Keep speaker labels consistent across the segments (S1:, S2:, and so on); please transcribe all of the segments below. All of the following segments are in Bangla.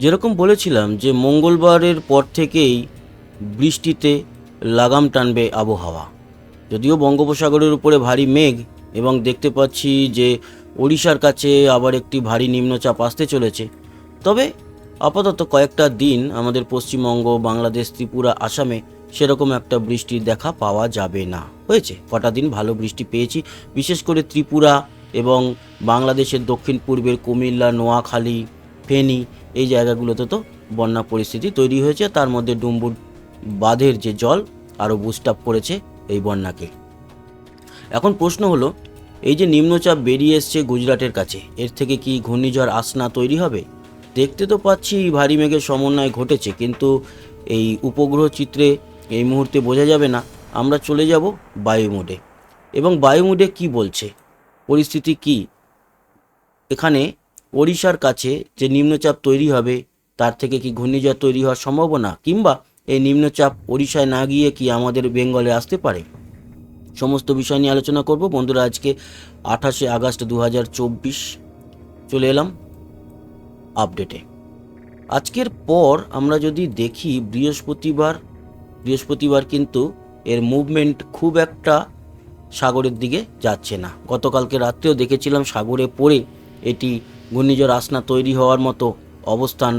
S1: যেরকম বলেছিলাম যে মঙ্গলবারের পর থেকেই বৃষ্টিতে লাগাম টানবে আবহাওয়া। যদিও বঙ্গোপসাগরের উপরে ভারী মেঘ এবং দেখতে পাচ্ছি যে ওড়িশার কাছে আবার একটি ভারী নিম্নচাপ আসতে চলেছে। তবে আপাতত কয়েকটা দিন আমাদের পশ্চিমবঙ্গ, বাংলাদেশ, ত্রিপুরা, আসামে সেরকম একটা বৃষ্টির দেখা পাওয়া যাবে না। হয়েছে, কটা দিন ভালো বৃষ্টি পেয়েছি। বিশেষ করে ত্রিপুরা এবং বাংলাদেশের দক্ষিণ পূর্বের কুমিল্লা, নোয়াখালী, ফেনী এই জায়গাগুলোতে তো বন্যা পরিস্থিতি তৈরি হয়েছে, তার মধ্যে ডুম্বুর বাঁধের যে জল আরও বুস্ট আপ করেছে এই বন্যাকে। এখন প্রশ্ন হলো, এই যে নিম্নচাপ বেরিয়ে এসছে গুজরাটের কাছে, এর থেকে কি ঘূর্ণিঝড় আসনা তৈরি হবে? দেখতে তো পাচ্ছি ভারী মেঘের সমন্বয় ঘটেছে, কিন্তু এই উপগ্রহ চিত্রে এই মুহূর্তে বোঝা যাবে না। আমরা চলে যাব বায়ু মোডে। এবং বায়ু মোডে কী বলছে? পরিস্থিতি কি? এখানে ওড়িশার কাছে যে নিম্নচাপ তৈরি হবে, তার থেকে কি ঘূর্ণিঝড় তৈরি হওয়ার সম্ভাবনা? কিংবা এই নিম্নচাপ ওড়িশায় না গিয়ে কি আমাদের বেঙ্গলে আসতে পারে? সমস্ত বিষয় নিয়ে আলোচনা করব। বন্ধুরা, আজকে আঠাশে আগস্ট দু হাজার চব্বিশ। চলে এলাম আপডেটে। আজকের পর আমরা যদি দেখি, বৃহস্পতিবার বৃহস্পতিবার কিন্তু এর মুভমেন্ট খুব একটা সাগরের দিকে যাচ্ছে না। গতকালকে রাত্রেও দেখেছিলাম সাগরে পড়ে এটি ঘূর্ণিঝড় আসনা তৈরি হওয়ার মতো অবস্থান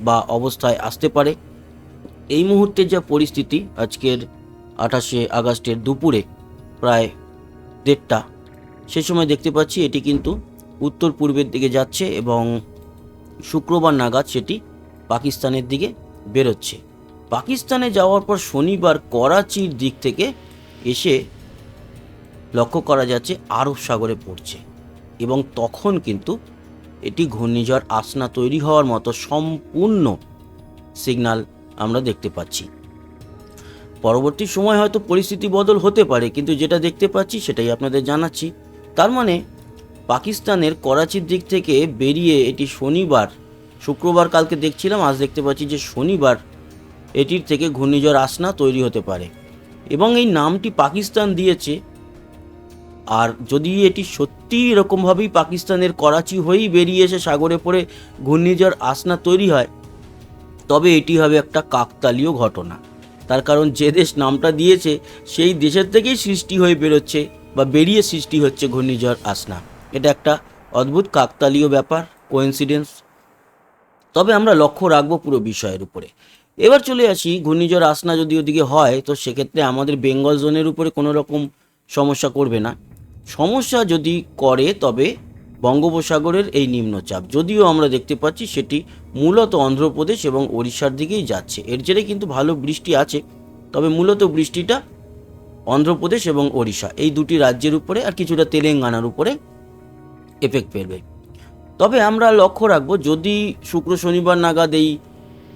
S1: বা অবস্থায় আসতে পারে। এই মুহূর্তে যা পরিস্থিতি আজকের আঠাশে আগস্টের দুপুরে প্রায় দেড়টা, সে সময় দেখতে পাচ্ছি এটি কিন্তু উত্তর পূর্বের দিকে যাচ্ছে এবং শুক্রবার নাগাদ সেটি পাকিস্তানের দিকে বেরোচ্ছে। পাকিস্তানে যাওয়ার পর শনিবার করাচির দিক থেকে এসে লক্ষ্য করা যাচ্ছে আরব সাগরে পড়ছে এবং তখন কিন্তু এটি ঘূর্ণিঝড় আসনা তৈরি হওয়ার মতো সম্পূর্ণ সিগন্যাল আমরা দেখতে পাচ্ছি। পরবর্তী সময় হয়তো পরিস্থিতি বদল হতে পারে, কিন্তু যেটা দেখতে পাচ্ছি সেটাই আপনাদের জানাচ্ছি। তার মানে পাকিস্তানের করাচির দিক থেকে বেরিয়ে এটি শনিবার, শুক্রবার কালকে দেখছিলাম, আজ দেখতে পাচ্ছি যে শনিবার এটির থেকে ঘূর্ণিঝড় আসনা তৈরি হতে পারে। এবং এই নামটি পাকিস্তান দিয়েছে আর যদি এটি সত্যি এরকমভাবেই পাকিস্তানের করাচি হয়েই বেরিয়ে এসে সাগরে পড়ে ঘূর্ণিঝড় আসনা তৈরি হয়, তবে এটি হবে একটা কাকতালীয় ঘটনা। তার কারণ যে দেশ নামটা দিয়েছে, সেই দেশের থেকেই সৃষ্টি হয়ে বেরোচ্ছে বা বেরিয়ে সৃষ্টি হচ্ছে ঘূর্ণিঝড় আসনা। এটা একটা অদ্ভুত কাকতালীয় ব্যাপার, কোইন্সিডেন্স। তবে আমরা লক্ষ্য রাখব পুরো বিষয়ের উপরে। এবার চলে আসি, ঘূর্ণিঝড় আসনা যদি ওদিকে হয়, তো সেক্ষেত্রে আমাদের বেঙ্গল জোনের উপরে কোনো রকম সমস্যা করবে না। সমস্যা যদি করে, তবে বঙ্গোপসাগরের এই নিম্নচাপ, যদিও আমরা দেখতে পাচ্ছি সেটি মূলত অন্ধ্রপ্রদেশ এবং ওড়িশার দিকেই যাচ্ছে। এর জেরে কিন্তু ভালো বৃষ্টি আছে, তবে মূলত বৃষ্টিটা অন্ধ্রপ্রদেশ এবং ওড়িশা। এই দুটি রাজ্যের উপরে আর কিছুটা তেলেঙ্গানার উপরে এফেক্ট ফেলবে। তবে আমরা লক্ষ্য রাখব, যদি শুক্র শনিবার নাগাদ এই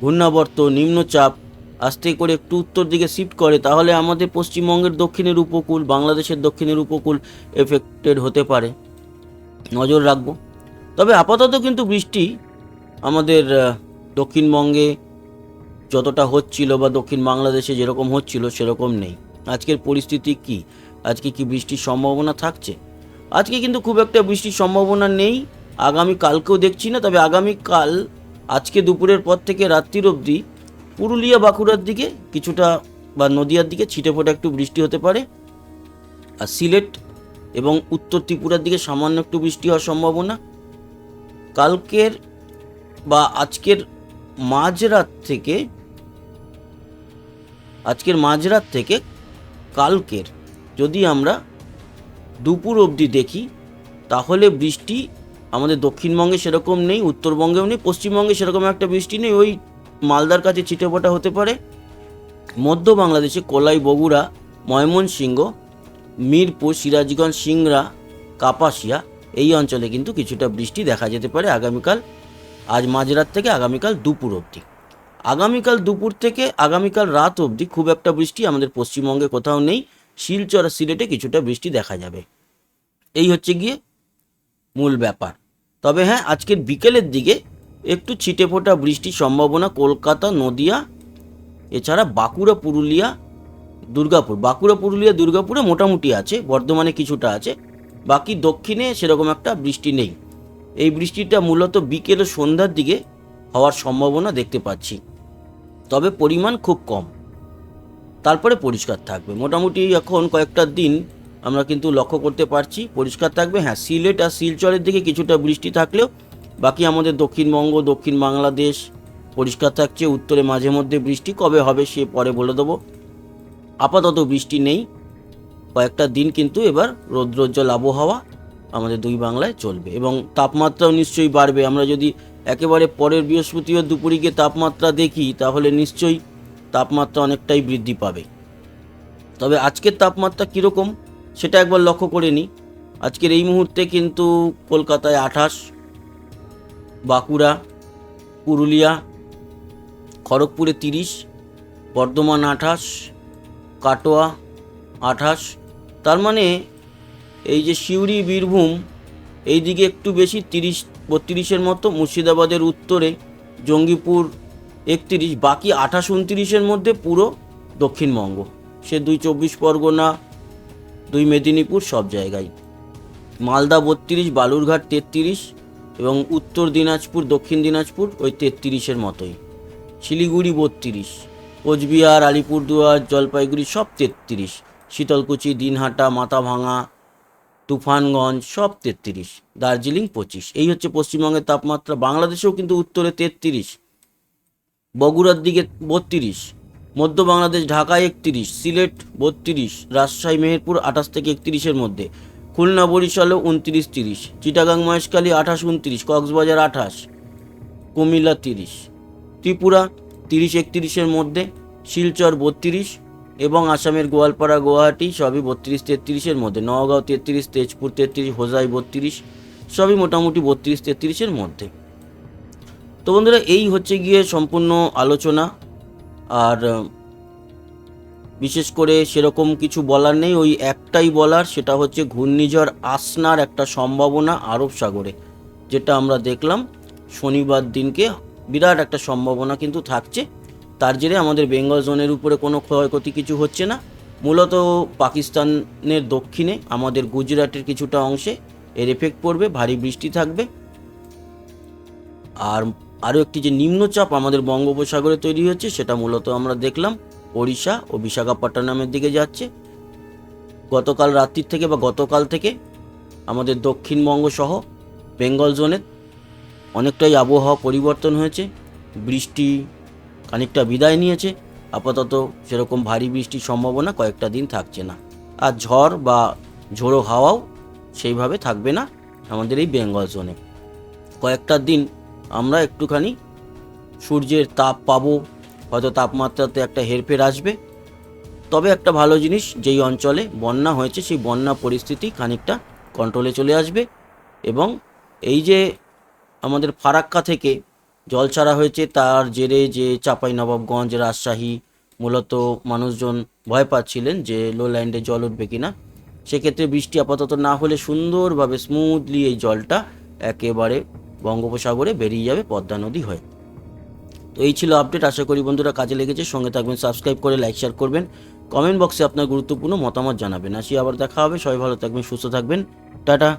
S1: ঘূর্ণাবর্ত নিম্নচাপ আস্তে করে একটু উত্তর দিকে শিফট করে, তাহলে আমাদের পশ্চিমবঙ্গের দক্ষিণের উপকূল, বাংলাদেশের দক্ষিণের উপকূল এফেক্টেড হতে পারে। নজর রাখব। তবে আপাতত কিন্তু বৃষ্টি আমাদের দক্ষিণবঙ্গে যতটা হচ্ছিল বা দক্ষিণ বাংলাদেশে যেরকম হচ্ছিল সেরকম নেই। আজকের পরিস্থিতি কি? আজকে কি বৃষ্টির সম্ভাবনা থাকছে? আজকে কিন্তু খুব একটা বৃষ্টির সম্ভাবনা নেই। আগামী কালকেও দেখছি না, তবে আগামীকাল, আজকে দুপুরের পর থেকে রাত্রির অবধি পুরুলিয়া বাঁকুড়ার দিকে কিছুটা বা নদিয়ার দিকে ছিটে ফোটা একটু বৃষ্টি হতে পারে। আর সিলেট এবং উত্তর ত্রিপুরার দিকে সামান্য একটু বৃষ্টি হওয়ার সম্ভাবনা। কালকের বা আজকের মাঝরাত থেকে, আজকের মাঝরাত থেকে কালকের যদি আমরা দুপুর অবধি দেখি, তাহলে বৃষ্টি আমাদের দক্ষিণবঙ্গে সেরকম নেই, উত্তরবঙ্গেও নেই, পশ্চিমবঙ্গে সেরকম একটা বৃষ্টি নেই, ওই মালদার কাছে ছিটেফোঁটা হতে পারে। মধ্য বাংলাদেশে কোলাই বগুড়া, ময়মনসিংহ, মিরপুর, সিরাজগঞ্জ, সিংড়া, কাপাসিয়া এই অঞ্চলে কিন্তু কিছুটা বৃষ্টি দেখা যেতে পারে আগামীকাল, আজ মাঝরাত থেকে আগামীকাল দুপুর অবধি। আগামীকাল দুপুর থেকে আগামীকাল রাত অবধি খুব একটা বৃষ্টি আমাদের পশ্চিমবঙ্গে কোথাও নেই। শিলচর সিলেটে কিছুটা বৃষ্টি দেখা যাবে। এই হচ্ছে গিয়ে মূল ব্যাপার। তবে হ্যাঁ আজকের বিকেলের দিকে একটু ছিটে ফোটা বৃষ্টির সম্ভাবনা কলকাতা, নদিয়া, এছাড়া বাঁকুড়া, পুরুলিয়া, দুর্গাপুর। বাঁকুড়া, পুরুলিয়া, দুর্গাপুরে মোটামুটি আছে, বর্ধমানে কিছুটা আছে। বাকি দক্ষিণে সেরকম একটা বৃষ্টি নেই। এই বৃষ্টিটা মূলত বিকেল ও সন্ধ্যার দিকে হওয়ার সম্ভাবনা দেখতে পাচ্ছি। তবে পরিমাণ খুব কম। তারপরে পরিষ্কার থাকবে। মোটামুটি এখন কয়েকটা দিন আমরা কিন্তু লক্ষ্য করতে পারছি, পরিষ্কার থাকবে। হ্যাঁ সিলেট আর শিলচরের দিকে কিছুটা বৃষ্টি থাকলেও বাকি আমাদের দক্ষিণবঙ্গ, দক্ষিণ বাংলাদেশ, পরিষ্কার থাকছে, উত্তরে মাঝে মধ্যে বৃষ্টি, কবে হবে সে পরে বলে দেবো। আপাতত বৃষ্টি নেই, কয়েকটা দিন কিন্তু এবার রৌদ্রোজ্জ্বল আবহাওয়া আমাদের দুই বাংলায় চলবে এবং তাপমাত্রাও নিশ্চয়ই বাড়বে। আমরা যদি একেবারে পরের বৃহস্পতিবার দুপুরে গিয়ে তাপমাত্রা দেখি, তাহলে নিশ্চয়ই তাপমাত্রা অনেকটাই বৃদ্ধি পাবে। তবে আজকের তাপমাত্রা কীরকম, সেটা একবার লক্ষ্য করে নিই। আজকের এই মুহূর্তে কিন্তু কলকাতায় আঠাশ বাঁকুড়া, পুরুলিয়া, খড়গপুরে তিরিশ, বর্ধমান আঠাশ, কাটোয়া আঠাশ। তার মানে এই যে সিউড়ি, বীরভূম, এই দিকে একটু বেশি তিরিশ, বত্রিশের মতো, মুর্শিদাবাদের উত্তরে, জঙ্গিপুর একত্রিশ, বাকি আঠাশ, উনত্রিশের মধ্যে পুরো দক্ষিণবঙ্গ। সে দুই চব্বিশ পরগনা, দুই মেদিনীপুর সব জায়গায়। মালদা বত্রিশ, বালুরঘাট তেত্রিশ এবং উত্তর দিনাজপুর, দক্ষিণ দিনাজপুর ওই তেত্রিশের মতোই। শিলিগুড়ি বত্রিশ, কোচবিহার, আলিপুরদুয়ার, জলপাইগুড়ি সব তেত্রিশ, শীতলকুচি, দিনহাটা, মাথাভাঙা, তুফানগঞ্জ সব তেত্রিশ, দার্জিলিং পঁচিশ। এই হচ্ছে পশ্চিমবঙ্গের তাপমাত্রা, বাংলাদেশেও কিন্তু উত্তরে তেত্রিশ, বগুড়ার দিকে বত্রিশ, মধ্য বাংলাদেশ ঢাকায় একত্রিশ, সিলেট বত্রিশ, রাজশাহী, মেহেরপুর আঠাশ থেকে একত্রিশের মধ্যে। খুলনা বরিশালও উনত্রিশ তিরিশ, চিটাগাং মহেশখালী আঠাশ উনত্রিশ, কক্সবাজার আঠাশ, কুমিল্লা তিরিশ, ত্রিপুরা তিরিশ একত্রিশের মধ্যে, শিলচর বত্রিশ এবং আসামের গোয়ালপাড়া, গুয়াহাটি সবই বত্রিশ তেত্রিশের মধ্যে, নওগাঁও তেত্রিশ, তেজপুর তেত্রিশ, হোজাই বত্রিশ, সবই মোটামুটি বত্রিশ তেত্রিশের মধ্যে। তো বন্ধুরা, এই হচ্ছে গিয়ে সম্পূর্ণ আলোচনা। আর বিশেষ করে সেরকম কিছু বলার নেই, ওই একটাই বলার, সেটা হচ্ছে ঘূর্ণিঝড় আসনার একটা সম্ভাবনা আরব সাগরে, যেটা আমরা দেখলাম শনিবার দিনকে বিরাট একটা সম্ভাবনা কিন্তু থাকছে। তার জেরে আমাদের বেঙ্গল জোনের উপরে কোনো ক্ষয়ক্ষতি কিছু হচ্ছে না। মূলত পাকিস্তানের দক্ষিণে, আমাদের গুজরাটের কিছুটা অংশে এর এফেক্ট পড়বে, ভারী বৃষ্টি থাকবে। আর আরও একটি যে নিম্নচাপ আমাদের বঙ্গোপসাগরে তৈরি হচ্ছে, সেটা মূলত আমরা দেখলাম ওড়িশা ও বিশাখাপট্টনমের দিকে যাচ্ছে। গতকাল রাত্রির থেকে বা গতকাল থেকে আমাদের দক্ষিণবঙ্গ সহ বেঙ্গল জোনে অনেকটাই আবহাওয়া পরিবর্তন হয়েছে। বৃষ্টি খানিকটা বিদায় নিয়েছে। আপাতত সেরকম ভারী বৃষ্টির সম্ভাবনা কয়েকটা দিন থাকছে না। আর ঝড় বা ঝোড়ো হাওয়াও সেইভাবে থাকবে না আমাদের এই বেঙ্গল জোনে। কয়েকটা দিন আমরা একটুখানি সূর্যের তাপ পাবো হয়তো তাপমাত্রাতে একটা হেরফের আসবে। তবে একটা ভালো জিনিস, যেই অঞ্চলে বন্যা হয়েছে, সেই বন্যা পরিস্থিতি খানিকটা কন্ট্রোলে চলে আসবে এবং এই যে আমাদের ফারাক্কা থেকে জল ছাড়া হয়েছে, তার জেরে যে চাঁপাইনবাবগঞ্জ রাজশাহী মূলত মানুষজন ভয় পাচ্ছিলেন যে লো ল্যান্ডে জল উঠবে কিনা। সেক্ষেত্রে বৃষ্টি আপাতত না হলে সুন্দরভাবে স্মুথলি এই জলটা একেবারে বঙ্গোপসাগরে বেরিয়ে যাবে পদ্মা নদী হয়ে। তো এই ছিল আপডেট আশা করি বন্ধুরা কাজে লেগেছে। সঙ্গে থাকবেন সাবস্ক্রাইব করে লাইক শেয়ার করবেন। কমেন্ট বক্সে আপনার গুরুত্বপূর্ণ মতামত জানাবেন। আসি আবার দেখা হবে। সবাই ভালো থাকবেন, সুস্থ থাকবেন। টাটা।